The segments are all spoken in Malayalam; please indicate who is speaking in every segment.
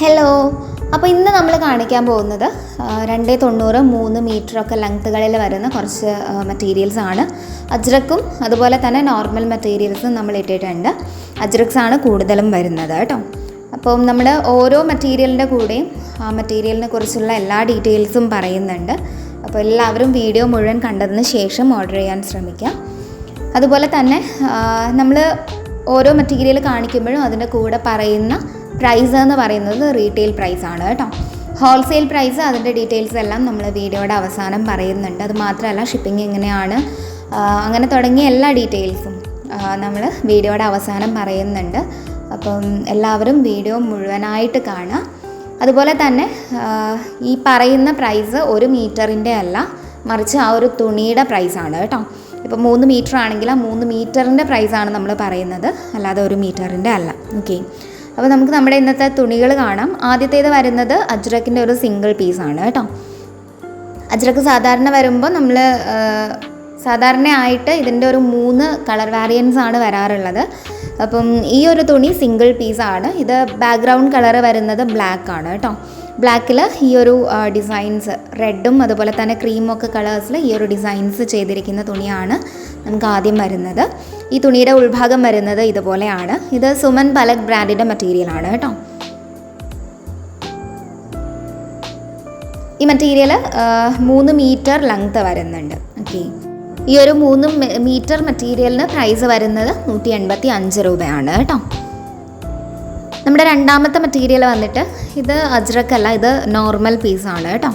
Speaker 1: ഹലോ അപ്പോൾ ഇന്ന് നമ്മൾ കാണിക്കാൻ പോകുന്നത് രണ്ട് തൊണ്ണൂറ് മൂന്ന് മീറ്ററൊക്കെ ലെങ്ത്തുകളിൽ വരുന്ന കുറച്ച് മെറ്റീരിയൽസ് ആണ്. അജ്രക്കും അതുപോലെ തന്നെ നോർമൽ മെറ്റീരിയൽസും നമ്മൾ ഇട്ടിട്ടുണ്ട്. അജ്രക്സ് ആണ് കൂടുതലും വരുന്നത് കേട്ടോ. അപ്പം നമ്മൾ ഓരോ മെറ്റീരിയലിന്റെ കൂടെയും ആ മെറ്റീരിയലിനെ കുറിച്ചുള്ള എല്ലാ ഡീറ്റെയിൽസും പറയുന്നുണ്ട്. അപ്പോൾ എല്ലാവരും വീഡിയോ മുഴുവൻ കണ്ടതിന് ശേഷം ഓർഡർ ചെയ്യാൻ ശ്രമിക്കാം. അതുപോലെ തന്നെ നമ്മൾ ഓരോ മെറ്റീരിയൽ കാണിക്കുമ്പോഴും അതിന്റെ കൂടെ പറയുന്ന പ്രൈസ് എന്ന് പറയുന്നത് റീറ്റെയിൽ ആണ് കേട്ടോ. ഹോൾസെയിൽ പ്രൈസ് അതിന്റെ ഡീറ്റെയിൽസ് എല്ലാം നമ്മൾ വീഡിയോയുടെ അവസാനം പറയുന്നുണ്ട്. അത് മാത്രമല്ല ഷിപ്പിംഗ് എങ്ങനെയാണ് അങ്ങനെ തുടങ്ങിയ എല്ലാ ഡീറ്റെയിൽസും നമ്മൾ വീഡിയോയുടെ അവസാനം പറയുന്നുണ്ട്. അപ്പം എല്ലാവരും വീഡിയോ മുഴുവനായിട്ട് കാണുക. അതുപോലെ തന്നെ ഈ പറയുന്ന പ്രൈസ് ഒരു മീറ്ററിന്റെ അല്ല മറിച്ച് ആ ഒരു തുണിയുടെ പ്രൈസാണ് കേട്ടോ. ഇപ്പോൾ മൂന്ന് മീറ്റർ ആണെങ്കിൽ ആ മൂന്ന് മീറ്ററിന്റെ പ്രൈസാണ് നമ്മൾ പറയുന്നത്. അല്ലാതെ ഒരു മീറ്ററിന്റെ അല്ല. ഓക്കെ അപ്പോൾ നമുക്ക് നമ്മുടെ ഇന്നത്തെ തുണികൾ കാണാം. ആദ്യത്തേത് വരുന്നത് അജ്രക്കിന്റെ ഒരു സിംഗിൾ പീസാണ് കേട്ടോ. അജ്രക്ക് സാധാരണ വരുമ്പോൾ നമ്മൾ സാധാരണയായിട്ട് ഇതിന്റെ ഒരു മൂന്ന് കളർ വാരിയൻസ് ആണ് വരാറുള്ളത്. അപ്പം ഈ ഒരു തുണി സിംഗിൾ പീസാണ് ഇത് ബാക്ക്ഗ്രൗണ്ട് കളർ വരുന്നത് ബ്ലാക്ക് ആണ് കേട്ടോ. ബ്ലാക്കിൽ ഈ ഒരു ഡിസൈൻസ് റെഡും അതുപോലെ തന്നെ ക്രീമും ഒക്കെ കളേഴ്സിൽ ഈ ഒരു ഡിസൈൻസ് ചെയ്തിരിക്കുന്ന തുണിയാണ് നമുക്ക് ആദ്യം വരുന്നത്. ഈ തുണിയുടെ ഉൾഭാഗം വരുന്നത് ഇതുപോലെയാണ്. ഇത് സുമൻ പലക് ബ്രാൻഡിന്റെ മെറ്റീരിയലാണ് കേട്ടോ. ഈ മെറ്റീരിയൽ മൂന്ന് മീറ്റർ ലെങ്ത് വരുന്നുണ്ട്. ഓക്കെ ഈ ഒരു മൂന്ന് മീറ്റർ മെറ്റീരിയലിന് പ്രൈസ് വരുന്നത് നൂറ്റി എൺപത്തി അഞ്ച് രൂപയാണ് കേട്ടോ. നമ്മുടെ രണ്ടാമത്തെ മെറ്റീരിയൽ വന്നിട്ട് ഇത് അജ്രക്കല്ല ഇത് നോർമൽ പീസ് ആണ് കേട്ടോ.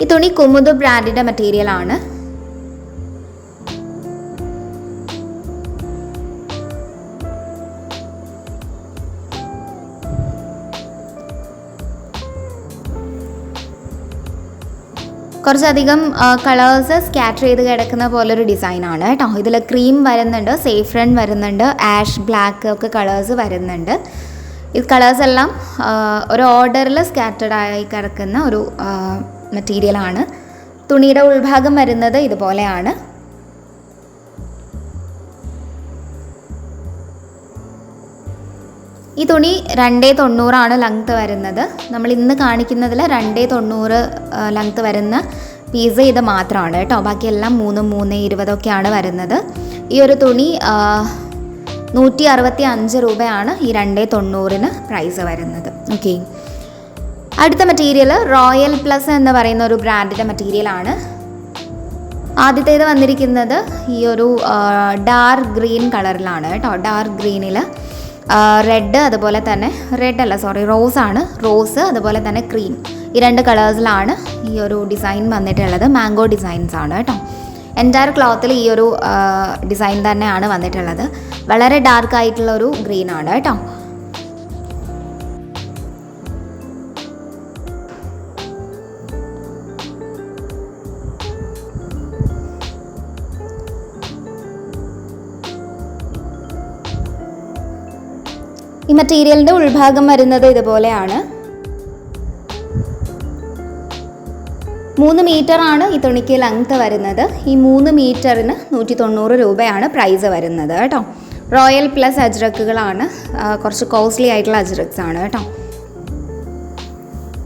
Speaker 1: ഈ തുണി കുമുദ് ബ്രാൻഡിന്റെ മെറ്റീരിയൽ കുറച്ചധികം കളേഴ്സ് സ്കാറ്റർ ചെയ്ത് കിടക്കുന്ന പോലെ പോലൊരു ഡിസൈനാണ് കേട്ടോ. ഇതിൽ ക്രീം വരുന്നുണ്ട് സേഫ്രൺ വരുന്നുണ്ട് ആഷ് ബ്ലാക്ക് ഒക്കെ കളേഴ്സ് വരുന്നുണ്ട്. ഈ കളേഴ്സ് എല്ലാം ഒരു ഓർഡറിൽ സ്കാറ്റർഡ് ആയി കിടക്കുന്ന ഒരു മെറ്റീരിയലാണ് തുണിയുടെ ഉൾഭാഗം വരുന്നത് ഇതുപോലെയാണ്. ഈ തുണി രണ്ടേ തൊണ്ണൂറാണ് ലെങ്ത്ത് വരുന്നത്. നമ്മൾ ഇന്ന് കാണിക്കുന്നതിൽ രണ്ടേ തൊണ്ണൂറ് ലെങ്ത്ത് വരുന്ന പീസ് ഇത് മാത്രമാണ് കേട്ടോ. ബാക്കിയെല്ലാം മൂന്ന് മൂന്ന് ഇരുപതൊക്കെയാണ് വരുന്നത്. ഈ ഒരു തുണി നൂറ്റി അറുപത്തി അഞ്ച് രൂപയാണ് ഈ രണ്ടേ തൊണ്ണൂറിന് പ്രൈസ് വരുന്നത്. ഓക്കെ അടുത്ത മെറ്റീരിയൽ റോയൽ പ്ലസ് എന്ന് പറയുന്ന ഒരു ബ്രാൻഡിന്റെ മെറ്റീരിയലാണ് ആദ്യത്തേത് വന്നിരിക്കുന്നത് ഈ ഒരു ഡാർക്ക് ഗ്രീൻ കളറിലാണ് കേട്ടോ. ഡാർക്ക് ഗ്രീനിൽ റെഡ് അതുപോലെ തന്നെ റെഡ് അല്ല സോറി റോസ് ആണ്. റോസ് അതുപോലെ തന്നെ ക്രീം ഈ രണ്ട് കളേഴ്സിലാണ് ഈ ഒരു ഡിസൈൻ വന്നിട്ടുള്ളത്. മാംഗോ ഡിസൈൻസ് ആണ് കേട്ടോ. എന്റയർ ക്ലോത്തിൽ ഈ ഒരു ഡിസൈൻ തന്നെയാണ് വന്നിട്ടുള്ളത്. വളരെ ഡാർക്ക് ആയിട്ടുള്ള ഒരു ഗ്രീൻ ആണ് കേട്ടോ. ഈ മെറ്റീരിയലിന്റെ ഉൾഭാഗം വരുന്നത് ഇതുപോലെയാണ്. മൂന്ന് മീറ്റർ ആണ് ഈ തുണിക്ക് ലെങ്ത് വരുന്നത്. ഈ മൂന്ന് മീറ്ററിന് നൂറ്റി തൊണ്ണൂറ് രൂപയാണ് പ്രൈസ് വരുന്നത് കേട്ടോ. റോയൽ പ്ലസ് അജ്രക്കുകളാണ്. കുറച്ച് കോസ്റ്റ്ലി ആയിട്ടുള്ള അജ്രക്സ് ആണ് കേട്ടോ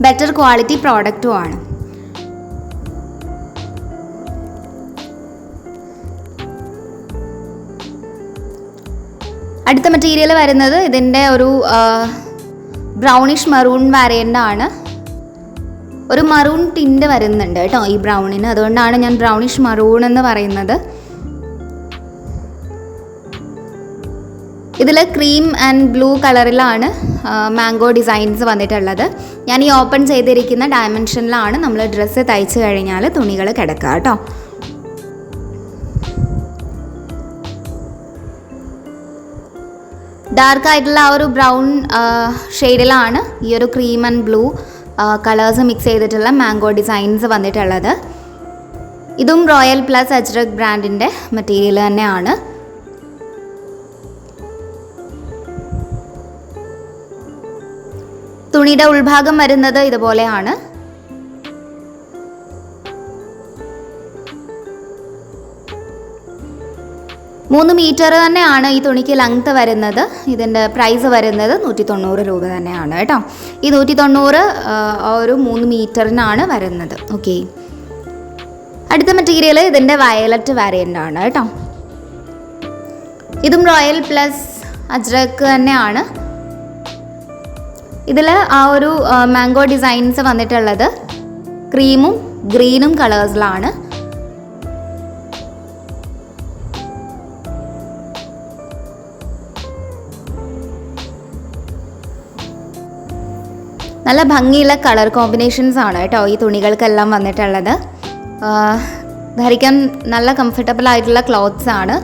Speaker 1: ബെറ്റർ ക്വാളിറ്റി പ്രോഡക്റ്റും ആണ്. അടുത്ത മെറ്റീരിയൽ വരുന്നത് ഇതിന്റെ ഒരു ബ്രൗണിഷ് മറൂൺ വരേണ്ട ആണ്. ഒരു മറൂൺ ടിന്റ് വരുന്നുണ്ട് കേട്ടോ ഈ ബ്രൗണിന് അതുകൊണ്ടാണ് ഞാൻ ബ്രൗണിഷ് മറൂൺ എന്ന് പറയുന്നത്. ഇതിൽ ക്രീം ആൻഡ് ബ്ലൂ കളറിലാണ് മാംഗോ ഡിസൈൻസ് വന്നിട്ടുള്ളത്. ഞാൻ ഈ ഓപ്പൺ ചെയ്തിരിക്കുന്ന ഡയമെൻഷനിലാണ് നമ്മൾ ഡ്രസ്സ് തയ്ച്ചു കഴിഞ്ഞാൽ തുണികൾ കിടക്കുക കേട്ടോ. ഡാർക്ക് ആയിട്ടുള്ള ആ ഒരു ബ്രൗൺ ഷെയ്ഡിലാണ് ഈ ഒരു cream and blue colours mix ചെയ്തിട്ടുള്ള മാംഗോ ഡിസൈൻസ് വന്നിട്ടുള്ളത്. ഇതും റോയൽ പ്ലസ് അജ്രക് ബ്രാൻഡിന്റെ മെറ്റീരിയൽ തന്നെയാണ്. തുണിയുടെ ഉൾഭാഗം വരുന്നത് ഇതുപോലെയാണ്. മൂന്ന് മീറ്റർ തന്നെയാണ് ഈ തുണിക്ക് ലെങ്ത് വരുന്നത്. ഇതിന്റെ പ്രൈസ് വരുന്നത് നൂറ്റി തൊണ്ണൂറ് രൂപ തന്നെയാണ് കേട്ടോ. ഈ നൂറ്റി തൊണ്ണൂറ് ഒരു മൂന്ന് മീറ്ററിനാണ് വരുന്നത്. ഓക്കെ അടുത്ത മെറ്റീരിയൽ ഇതിന്റെ വയലറ്റ് വേറിയന്റ് ആണ് കേട്ടോ. ഇതും റോയൽ പ്ലസ് അജ്രക്ക് തന്നെയാണ്. ഇതിൽ ആ ഒരു മാംഗോ ഡിസൈൻസ് വന്നിട്ടുള്ളത്. ക്രീമും ഗ്രീനും കളേഴ്സിലാണ് നല്ല ഭംഗിയുള്ള കളർ കോമ്പിനേഷൻസ് ആണ് കേട്ടോ ഈ തുണികൾക്കെല്ലാം വന്നിട്ടുള്ളത്. ധരിക്കാൻ നല്ല കംഫർട്ടബിൾ ആയിട്ടുള്ള ക്ലോത്ത്സ് ആണ്.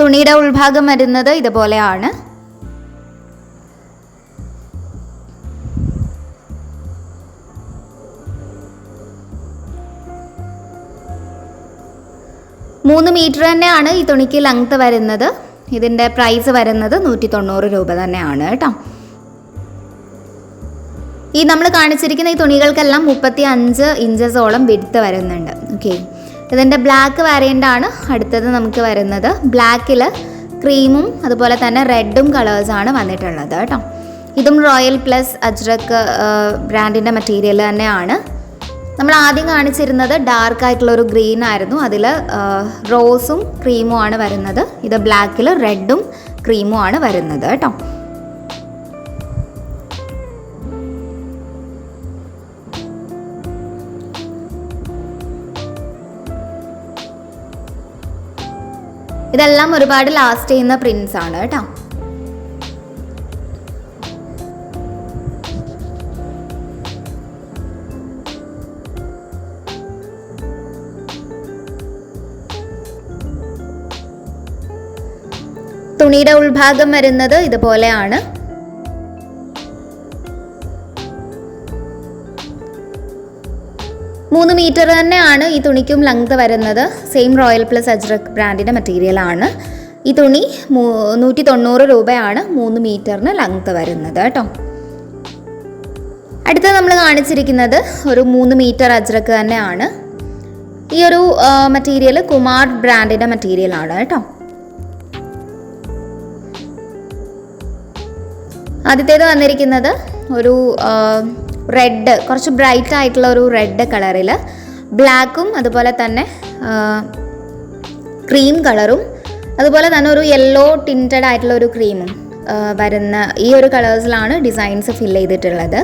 Speaker 1: തുണിയുടെ ഉൾഭാഗം വരുന്നത് ഇതുപോലെയാണ്. മൂന്ന് മീറ്റർ തന്നെയാണ് ഈ തുണിക്ക് ലെങ്ത് വരുന്നത്. ഇതിന്റെ പ്രൈസ് വരുന്നത് നൂറ്റി തൊണ്ണൂറ് രൂപ തന്നെയാണ് കേട്ടോ. ഈ നമ്മൾ കാണിച്ചിരിക്കുന്ന ഈ തുണികൾക്കെല്ലാം മുപ്പത്തി അഞ്ച് ഇഞ്ചസോളം വിടുത്ത് വരുന്നുണ്ട്. ഓക്കെ ഇതിന്റെ ബ്ലാക്ക് വാരിയന്റ് ആണ് അടുത്തത് നമുക്ക് വരുന്നത്. ബ്ലാക്കിൽ ക്രീമും അതുപോലെ തന്നെ റെഡും കളേഴ്സാണ് വന്നിട്ടുള്ളത് കേട്ടോ. ഇതും റോയൽ പ്ലസ് അജ്രക്ക് ബ്രാൻഡിന്റെ മെറ്റീരിയൽ തന്നെയാണ്. നമ്മൾ ആദ്യം കാണിച്ചിരുന്നത് ഡാർക്ക് ആയിട്ടുള്ള ഒരു ഗ്രീൻ ആയിരുന്നു. അതിൽ റോസും ക്രീമും ആണ് വരുന്നത്. ഇത് ബ്ലാക്കിൽ റെഡും ക്രീമും ആണ് വരുന്നത് കേട്ടോ. ഇതെല്ലാം ഒരുപാട് ലാസ്റ്റ് ചെയ്യുന്ന പ്രിൻസ് ആണ് കേട്ടോ. തുണിയുടെ ഉൾഭാഗം വരുന്നത് ഇതുപോലെയാണ്. മൂന്ന് മീറ്റർ തന്നെയാണ് ഈ തുണിക്കും ലെങ്ത് വരുന്നത്. സെയിം റോയൽ പ്ലസ് അജ്രക് ബ്രാൻഡിന്റെ മെറ്റീരിയലാണ് ഈ തുണി നൂറ്റി തൊണ്ണൂറ് രൂപയാണ് മൂന്ന് മീറ്ററിന് ലെങ്ത് വരുന്നത് കേട്ടോ. അടുത്ത നമ്മൾ കാണിച്ചിരിക്കുന്നത് ഒരു മൂന്ന് മീറ്റർ അജ്രക്ക് തന്നെയാണ്. ഈ ഒരു മെറ്റീരിയൽ കുമാർ ബ്രാൻഡിന്റെ മെറ്റീരിയലാണ് കേട്ടോ. ആദ്യത്തേത് വന്നിരിക്കുന്നത് ഒരു റെഡ് കുറച്ച് ബ്രൈറ്റ് ആയിട്ടുള്ള ഒരു റെഡ് കളറിൽ ബ്ലാക്കും അതുപോലെ തന്നെ ക്രീം കളറും അതുപോലെ തന്നെ ഒരു യെല്ലോ ടിന്റഡ് ആയിട്ടുള്ള ഒരു ക്രീമും വരുന്ന ഈ ഒരു കളേഴ്സിലാണ് ഡിസൈൻസ് ഫിൽ ചെയ്തിട്ടുള്ളത്.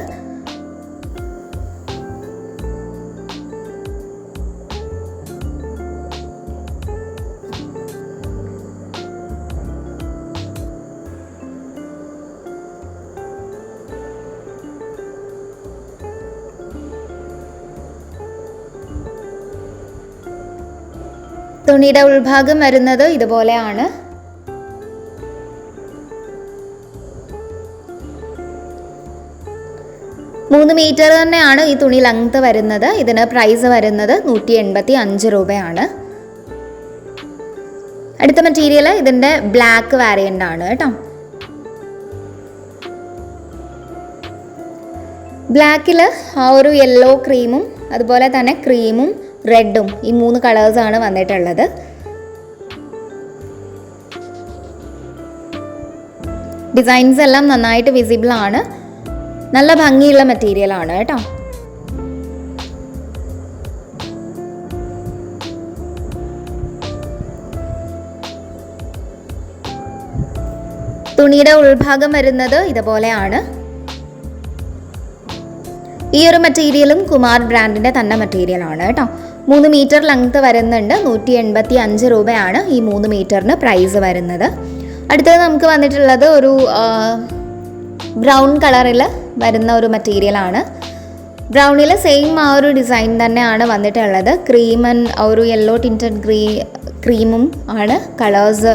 Speaker 1: തുണിയുടെ ഉൾഭാഗം വരുന്നത് ഇതുപോലെയാണ്. മൂന്ന് മീറ്റർ തന്നെയാണ് ഈ തുണി ലെങ്ത് വരുന്നത്. ഇതിന് പ്രൈസ് വരുന്നത് നൂറ്റി എൺപത്തി അഞ്ച് രൂപയാണ്. അടുത്ത മെറ്റീരിയൽ ഇതിന്റെ ബ്ലാക്ക് വാരിയന്റ് ആണ് കേട്ടോ. ബ്ലാക്കിൽ ആ ഒരു യെല്ലോ ക്രീമും അതുപോലെ തന്നെ ക്രീമും റെഡും ഈ മൂന്ന് കളേഴ്സാണ് വന്നിട്ടുള്ളത്. ഡിസൈൻസ് എല്ലാം നന്നായിട്ട് വിസിബിൾ ആണ്. നല്ല ഭംഗിയുള്ള മെറ്റീരിയൽ ആണ് കേട്ടോ. തുണിയുടെ ഉൾഭാഗം വരുന്നത് ഇതുപോലെയാണ്. ഈ ഒരു മെറ്റീരിയലും കുമാർ ബ്രാൻഡിന്റെ തന്നെ മെറ്റീരിയലാണ് കേട്ടോ. മൂന്ന് മീറ്റർ ലെങ്ത് വരുന്നുണ്ട്. നൂറ്റി എൺപത്തി അഞ്ച് രൂപയാണ് ഈ മൂന്ന് മീറ്ററിന് പ്രൈസ് വരുന്നത്. അടുത്തത് നമുക്ക് വന്നിട്ടുള്ളത് ഒരു ബ്രൗൺ കളറിൽ വരുന്ന ഒരു മെറ്റീരിയലാണ് ബ്രൗണിൽ സെയിം ആ ഒരു ഡിസൈൻ തന്നെയാണ് വന്നിട്ടുള്ളത്. ക്രീം ആൻഡ് ഒരു യെല്ലോ ടിന്റഡ് ഗ്രീ ക്രീമും ആണ് കളേഴ്സ്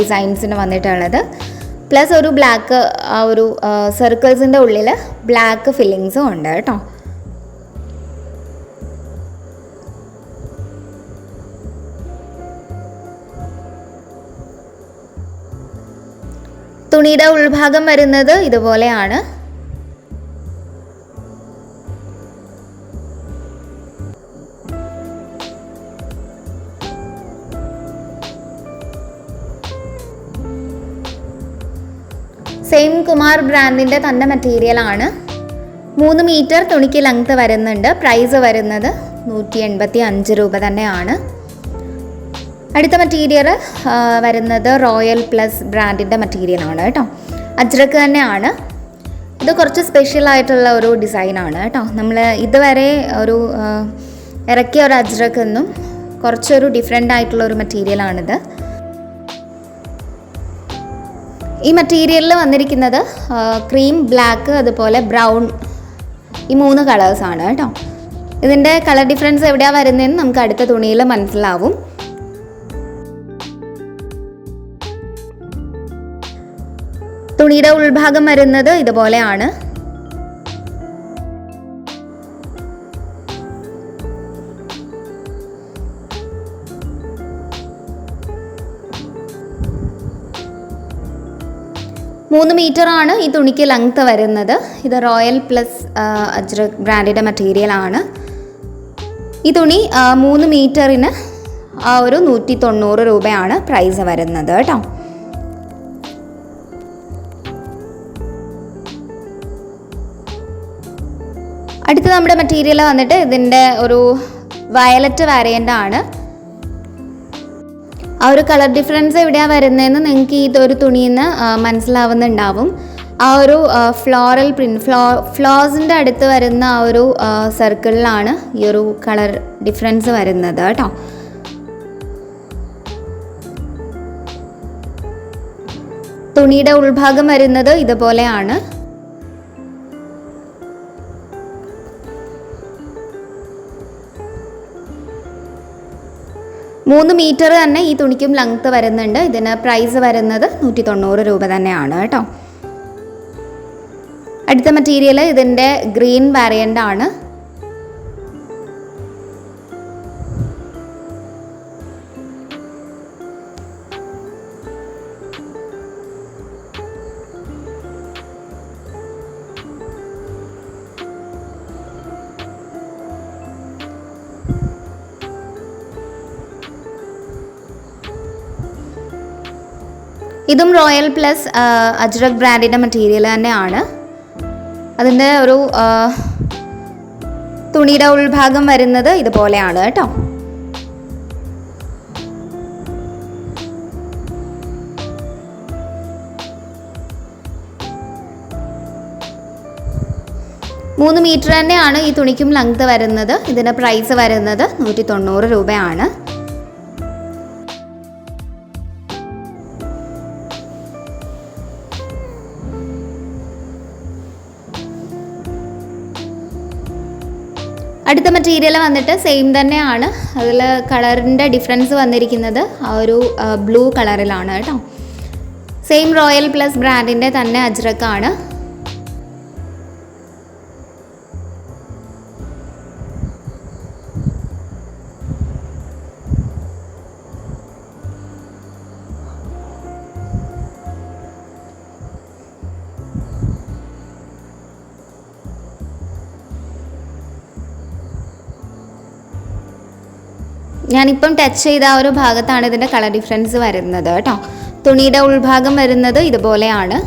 Speaker 1: ഡിസൈൻസിന് വന്നിട്ടുള്ളത്. പ്ലസ് ഒരു ബ്ലാക്ക് ആ ഒരു സർക്കിൾസിന്റെ ഉള്ളിൽ ബ്ലാക്ക് ഫില്ലിങ്സും ഉണ്ട് കേട്ടോ. തുണിയുടെ ഉൾഭാഗം വരുന്നത് ഇതുപോലെയാണ്. സെയിം കുമാർ ബ്രാൻഡിന്റെ തന്നെ മെറ്റീരിയൽ ആണ്. മൂന്ന് മീറ്റർ തുണിക്ക് ലെങ്ത് വരുന്നുണ്ട്. പ്രൈസ് വരുന്നത് നൂറ്റി എൺപത്തി അഞ്ച് രൂപ തന്നെയാണ്. അടുത്ത മെറ്റീരിയൽ വരുന്നത് റോയൽ പ്ലസ് ബ്രാൻഡിന്റെ മെറ്റീരിയൽ ആണ് കേട്ടോ. അജ്രക്ക് തന്നെയാണ്. ഇത് കുറച്ച് സ്പെഷ്യൽ ആയിട്ടുള്ള ഒരു ഡിസൈനാണ് കേട്ടോ. നമ്മൾ ഇതുവരെ ഒരു ഇറക്കിയ ഒരു അജ്രക്ക് എന്നും കുറച്ചൊരു ഡിഫറെന്റ് ആയിട്ടുള്ള ഒരു മെറ്റീരിയലാണിത് ഈ മെറ്റീരിയലിൽ വന്നിരിക്കുന്നത് ക്രീം ബ്ലാക്ക് അതുപോലെ ബ്രൗൺ ഈ മൂന്ന് കളേഴ്സാണ് കേട്ടോ. ഇതിന്റെ കളർ ഡിഫറൻസ് എവിടെയാണ് വരുന്നതെന്ന് നമുക്ക് അടുത്ത തുണിയിൽ മനസ്സിലാവും. തുണിയുടെ ഉൾഭാഗം വരുന്നത് ഇതുപോലെയാണ്. മൂന്ന് മീറ്റർ ആണ് ഈ തുണിക്ക് ലെങ്ത് വരുന്നത്. ഇത് റോയൽ പ്ലസ് അജ്രക് ബ്രാൻഡിന്റെ മെറ്റീരിയൽ ആണ്. ഈ തുണി മൂന്ന് മീറ്ററിന് ഒരു നൂറ്റി തൊണ്ണൂറ് രൂപയാണ് പ്രൈസ് വരുന്നത് കേട്ടോ. അടുത്ത നമ്മുടെ മെറ്റീരിയൽ വന്നിട്ട് ഇതിന്റെ ഒരു വയലറ്റ് വാരിയന്റ് ആണ്. ആ ഒരു കളർ ഡിഫറൻസ് എവിടെയാണ് വരുന്നതെന്ന് നിങ്ങൾക്ക് ഈ ഒരു തുണിയിൽ നിന്ന് മനസ്സിലാവുന്നുണ്ടാവും. ആ ഒരു ഫ്ലോറൽ പ്രിന്റ് ഫ്ലോ ഫ്ലോസിന്റെ അടുത്ത് വരുന്ന ആ ഒരു സർക്കിളിലാണ് ഈ ഒരു കളർ ഡിഫറൻസ് വരുന്നത് കേട്ടോ. തുണിയുടെ ഉൾഭാഗം വരുന്നത് ഇതുപോലെയാണ്. മൂന്ന് മീറ്റർ തന്നെ ഈ തുണിക്കും ലെങ്ത്ത് വരുന്നുണ്ട്. ഇതിന് പ്രൈസ് വരുന്നത് നൂറ്റി തൊണ്ണൂറ് രൂപ തന്നെയാണ് കേട്ടോ. അടുത്ത മെറ്റീരിയൽ ഇതിന്റെ ഗ്രീൻ വേറിയന്റ് ആണ്. ഇതും റോയൽ പ്ലസ് അജ്രക് ബ്രാൻഡിന്റെ മെറ്റീരിയൽ തന്നെയാണ്. അതിന്റെ ഒരു തുണിയുടെ ഉൾഭാഗം വരുന്നത് ഇതുപോലെയാണ് കേട്ടോ. മൂന്ന് മീറ്റർ തന്നെയാണ് ഈ തുണിക്കും ലെങ്ത് വരുന്നത്. ഇതിന്റെ പ്രൈസ് വരുന്നത് നൂറ്റി തൊണ്ണൂറ് രൂപയാണ്. മെറ്റീരിയൽ വന്നിട്ട് സെയിം തന്നെയാണ്. അതിൽ കളറിന്റെ ഡിഫറൻസ് വന്നിരിക്കുന്നത് ആ ഒരു ബ്ലൂ കളറിലാണ് കേട്ടോ. സെയിം റോയൽ പ്ലസ് ബ്രാൻഡിന്റെ തന്നെ അജ്രക്കാണ്. ഞാനിപ്പം ടച്ച് ചെയ്ത ആ ഒരു ഭാഗത്താണ് ഇതിന്റെ കളർ ഡിഫറൻസ് വരുന്നത് കേട്ടോ. തുണിയുടെ ഉൾഭാഗം വരുന്നത് ഇതുപോലെയാണ്.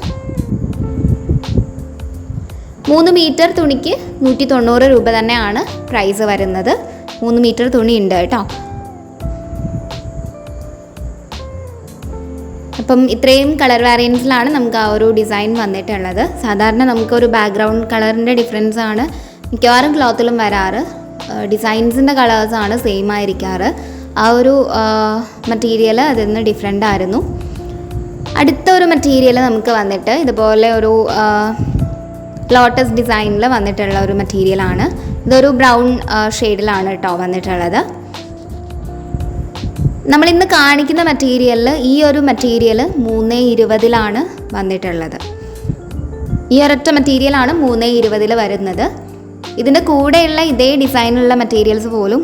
Speaker 1: മൂന്ന് മീറ്റർ തുണിക്ക് നൂറ്റി തൊണ്ണൂറ് രൂപ തന്നെയാണ് പ്രൈസ് വരുന്നത്. മൂന്ന് മീറ്റർ തുണി ഉണ്ട് കേട്ടോ. അപ്പം ഇത്രയും കളർ വേരിയൻസിലാണ് നമുക്ക് ആ ഒരു ഡിസൈൻ വന്നിട്ടുള്ളത്. സാധാരണ നമുക്കൊരു ബാക്ക്ഗ്രൗണ്ട് കളറിന്റെ ഡിഫറൻസ് ആണ് മിക്കവാറും ക്ലോത്തിലും വരാറ്. ഡിസൈൻസിന്റെ കളേഴ്സാണ് സെയിം ആയിരിക്കാറ്. ആ ഒരു മെറ്റീരിയൽ അതിൽ നിന്ന് ഡിഫറെന്റ് ആയിരുന്നു. അടുത്ത ഒരു മെറ്റീരിയൽ നമുക്ക് വന്നിട്ട് ഇതുപോലെ ഒരു ലോട്ടസ് ഡിസൈനിൽ വന്നിട്ടുള്ള ഒരു മെറ്റീരിയലാണ് ഇതൊരു ബ്രൗൺ ഷെയ്ഡിലാണ് കേട്ടോ വന്നിട്ടുള്ളത്. നമ്മൾ ഇന്ന് കാണിക്കുന്ന മെറ്റീരിയലിൽ ഈ ഒരു മെറ്റീരിയൽ മൂന്ന് ഇരുപതിലാണ് വന്നിട്ടുള്ളത്. ഈ ഒരൊറ്റ മെറ്റീരിയലാണ് മൂന്ന് ഇരുപതിൽ വരുന്നത്. ഇതിന്റെ കൂടെയുള്ള ഇതേ ഡിസൈനുള്ള മെറ്റീരിയൽസ് പോലും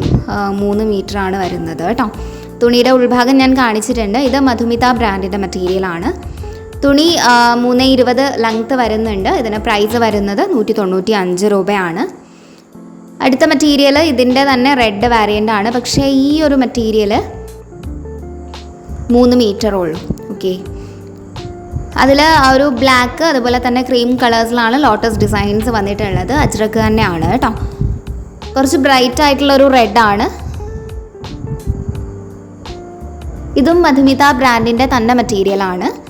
Speaker 1: മൂന്ന് മീറ്റർ ആണ് വരുന്നത് കേട്ടോ. തുണിയുടെ ഉൾഭാഗം ഞാൻ കാണിച്ചിട്ടുണ്ട്. ഇത് മധുമിത ബ്രാൻഡിന്റെ മെറ്റീരിയലാണ് തുണി മൂന്ന് ഇരുപത് ലെങ്ത്ത് വരുന്നുണ്ട്. ഇതിന് പ്രൈസ് വരുന്നത് നൂറ്റി തൊണ്ണൂറ്റി അഞ്ച് രൂപയാണ്. അടുത്ത മെറ്റീരിയൽ ഇതിന്റെ തന്നെ റെഡ് വാരിയന്റ് ആണ്. പക്ഷേ ഈ ഒരു മെറ്റീരിയൽ മൂന്ന് മീറ്റർ ഉള്ളൂ. ഓക്കെ അതിൽ ആ ഒരു ബ്ലാക്ക് അതുപോലെ തന്നെ ക്രീം കളേഴ്സിലാണ് ലോട്ടസ് ഡിസൈൻസ് വന്നിട്ടുള്ളത്. അജ്രക്ക് തന്നെയാണ് കേട്ടോ. കുറച്ച് ബ്രൈറ്റ് ആയിട്ടുള്ള ഒരു റെഡ് ആണ്. ഇതും മധുമിത ബ്രാൻഡിന്റെ തന്നെ മെറ്റീരിയൽ ആണ്.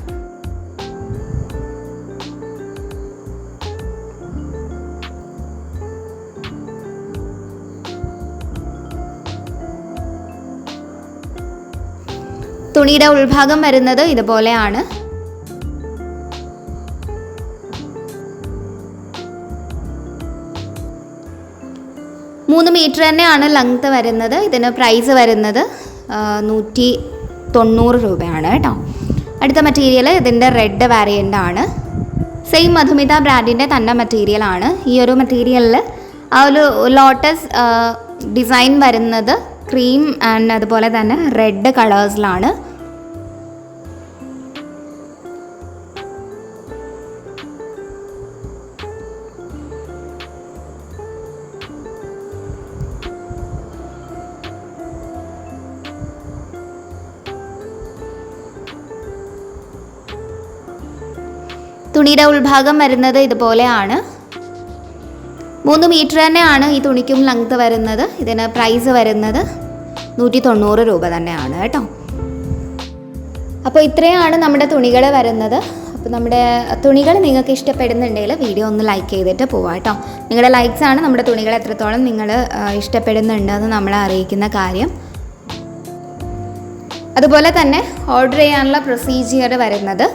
Speaker 1: തുണിയുടെ ഉൾഭാഗം വരുന്നത് ഇതുപോലെയാണ്. മീറ്റർ തന്നെയാണ് ലെങ്ത്ത് വരുന്നത്. ഇതിന് പ്രൈസ് വരുന്നത് നൂറ്റി തൊണ്ണൂറ് രൂപയാണ് കേട്ടോ. അടുത്ത മെറ്റീരിയൽ ഇതിന്റെ റെഡ് വാരിയന്റ് ആണ്. സെയിം മധുമിത ബ്രാൻഡിന്റെ തന്നെ മെറ്റീരിയൽ ആണ്. ഈ ഒരു മെറ്റീരിയലിൽ ആ ഒരു ലോട്ടസ് ഡിസൈൻ വരുന്നത് ക്രീം ആൻഡ് അതുപോലെ തന്നെ റെഡ് കളേഴ്സിലാണ് തുണിയുടെ ഉൾഭാഗം വരുന്നത് ഇതുപോലെയാണ്. മൂന്ന് മീറ്റർ തന്നെയാണ് ഈ തുണിക്കും ലെങ്ത് വരുന്നത്. ഇതിന് പ്രൈസ് വരുന്നത് നൂറ്റി തൊണ്ണൂറ് രൂപ തന്നെയാണ് കേട്ടോ. അപ്പോൾ ഇത്രയാണ് നമ്മുടെ തുണികൾ വരുന്നത്. അപ്പോൾ നമ്മുടെ തുണികൾ നിങ്ങൾക്ക് ഇഷ്ടപ്പെടുന്നുണ്ടെങ്കിൽ വീഡിയോ ഒന്ന് ലൈക്ക് ചെയ്തിട്ട് പോവാം കേട്ടോ. നിങ്ങളുടെ ലൈക്സ് ആണ് നമ്മുടെ തുണികൾ എത്രത്തോളം നിങ്ങൾ ഇഷ്ടപ്പെടുന്നുണ്ട് എന്ന് നമ്മളെ അറിയിക്കുന്ന കാര്യം. അതുപോലെ തന്നെ ഓർഡർ ചെയ്യാനുള്ള പ്രൊസീജിയർ വരുന്നത്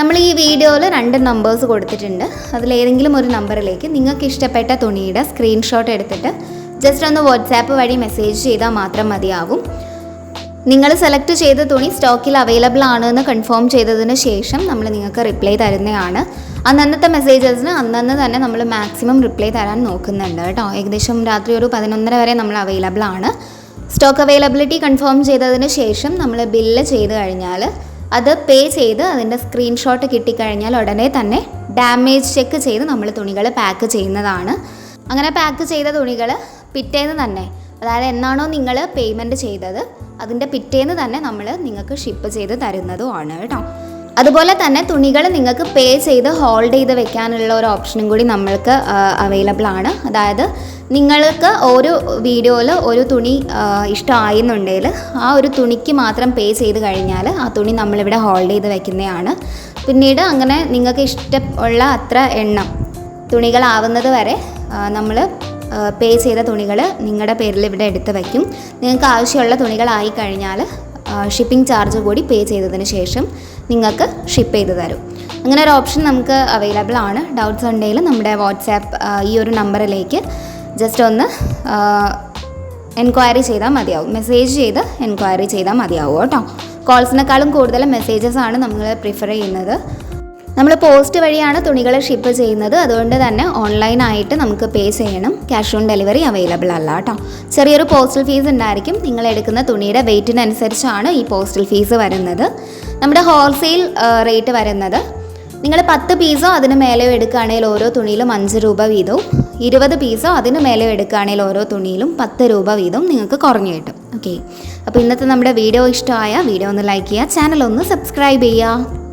Speaker 1: നമ്മൾ ഈ വീഡിയോയിൽ രണ്ട് നമ്പേഴ്സ് കൊടുത്തിട്ടുണ്ട്. അതിലേതെങ്കിലും ഒരു നമ്പറിലേക്ക് നിങ്ങൾക്ക് ഇഷ്ടപ്പെട്ട തുണിയുടെ സ്ക്രീൻഷോട്ട് എടുത്തിട്ട് ജസ്റ്റ് ഒന്ന് വാട്സാപ്പ് വഴി മെസ്സേജ് ചെയ്താൽ മാത്രം മതിയാവും. നിങ്ങൾ സെലക്ട് ചെയ്ത തുണി സ്റ്റോക്കിൽ അവൈലബിൾ ആണ് എന്ന് കൺഫേം ചെയ്തതിന് ശേഷം നമ്മൾ നിങ്ങൾക്ക് റിപ്ലൈ തരുന്നതാണ്. അന്നന്നത്തെ മെസ്സേജസിന് അന്നന്ന് തന്നെ നമ്മൾ മാക്സിമം റിപ്ലൈ തരാൻ നോക്കുന്നുണ്ട് കേട്ടോ. ഏകദേശം രാത്രി ഒരു പതിനൊന്നര വരെ നമ്മൾ അവൈലബിൾ ആണ്. സ്റ്റോക്ക് അവൈലബിലിറ്റി കൺഫേം ചെയ്തതിന് ശേഷം നമ്മൾ ബില്ല് ചെയ്ത് കഴിഞ്ഞാൽ അത് പേ ചെയ്ത് അതിന്റെ സ്ക്രീൻഷോട്ട് കിട്ടിക്കഴിഞ്ഞാൽ ഉടനെ തന്നെ ഡാമേജ് ചെക്ക് ചെയ്ത് നമ്മൾ തുണികൾ പാക്ക് ചെയ്യുന്നതാണ്. അങ്ങനെ പാക്ക് ചെയ്ത തുണികൾ പിറ്റേന്ന് തന്നെ അതായത് എന്നാണോ നിങ്ങൾ പേയ്മെന്റ് ചെയ്തത് അതിന്റെ പിറ്റേന്ന് തന്നെ നമ്മൾ നിങ്ങൾക്ക് ഷിപ്പ് ചെയ്ത് തരുന്നതുമാണ് കേട്ടോ. അതുപോലെ തന്നെ തുണികൾ നിങ്ങൾക്ക് പേ ചെയ്ത് ഹോൾഡ് ചെയ്ത് വെക്കാനുള്ള ഒരു ഓപ്ഷനും കൂടി നമ്മൾക്ക് അവൈലബിൾ ആണ്. അതായത് നിങ്ങൾക്ക് ഒരു വീഡിയോയിൽ ഒരു തുണി ഇഷ്ടമായിരുന്നുണ്ടെങ്കിൽ ആ ഒരു തുണിക്ക് മാത്രം പേ ചെയ്ത് കഴിഞ്ഞാൽ ആ തുണി നമ്മളിവിടെ ഹോൾഡ് ചെയ്ത് വെക്കുന്നതാണ്. പിന്നീട് അങ്ങനെ നിങ്ങൾക്ക് ഇഷ്ടമുള്ള അത്ര എണ്ണം തുണികളാവുന്നത് വരെ നമ്മൾ പേ ചെയ്ത തുണികൾ നിങ്ങളുടെ പേരിൽ ഇവിടെ എടുത്ത് വയ്ക്കും നിങ്ങൾക്ക് ആവശ്യമുള്ള തുണികളായി കഴിഞ്ഞാൽ ഷിപ്പിംഗ് ചാർജ് കൂടി പേ ചെയ്തതിന് ശേഷം നിങ്ങൾക്ക് ഷിപ്പ് ചെയ്ത് തരും. അങ്ങനെ ഒരു ഓപ്ഷൻ നമുക്ക് അവൈലബിൾ ആണ്. ഡൗട്ട്സ് ഉണ്ടെങ്കിൽ നമ്മുടെ വാട്സാപ്പ് ഈ ഒരു നമ്പറിലേക്ക് ജസ്റ്റ് ഒന്ന് എൻക്വയറി ചെയ്താൽ മതിയാവും. മെസ്സേജ് ചെയ്ത് എൻക്വയറി ചെയ്താൽ മതിയാവും കേട്ടോ. കോൾസിനേക്കാളും കൂടുതൽ മെസ്സേജസ് ആണ് നമ്മൾ പ്രിഫർ ചെയ്യുന്നത്. നമ്മൾ പോസ്റ്റ് വഴിയാണ് തുണികൾ ഷിപ്പ് ചെയ്യുന്നത്. അതുകൊണ്ട് തന്നെ ഓൺലൈനായിട്ട് നമുക്ക് പേ ചെയ്യണം. ക്യാഷ് ഓൺ ഡെലിവറി അവൈലബിൾ അല്ല കേട്ടോ. ചെറിയൊരു പോസ്റ്റൽ ഫീസ് ഉണ്ടായിരിക്കും. നിങ്ങൾ എടുക്കുന്ന തുണിയുടെ വെയിറ്റിനനുസരിച്ചാണ് ഈ പോസ്റ്റൽ ഫീസ് വരുന്നത്. നമ്മുടെ ഹോൾസെയിൽ റേറ്റ് വരുന്നത്. നിങ്ങൾ പത്ത് പീസോ അതിന് മേലെയോ എടുക്കുകയാണെങ്കിൽ ഓരോ തുണിയിലും അഞ്ച് രൂപ വീതവും. ഇരുപത് പീസോ അതിന് മേലെയോ എടുക്കുകയാണെങ്കിൽ ഓരോ തുണിയിലും പത്ത് രൂപ വീതവും നിങ്ങൾക്ക് കുറഞ്ഞു കിട്ടും. ഓക്കെ അപ്പോൾ ഇന്നത്തെ നമ്മുടെ വീഡിയോ ഇഷ്ടമായ വീഡിയോ ഒന്ന് ലൈക്ക് ചെയ്യുക. ചാനൽ ഒന്ന് സബ്സ്ക്രൈബ് ചെയ്യുക.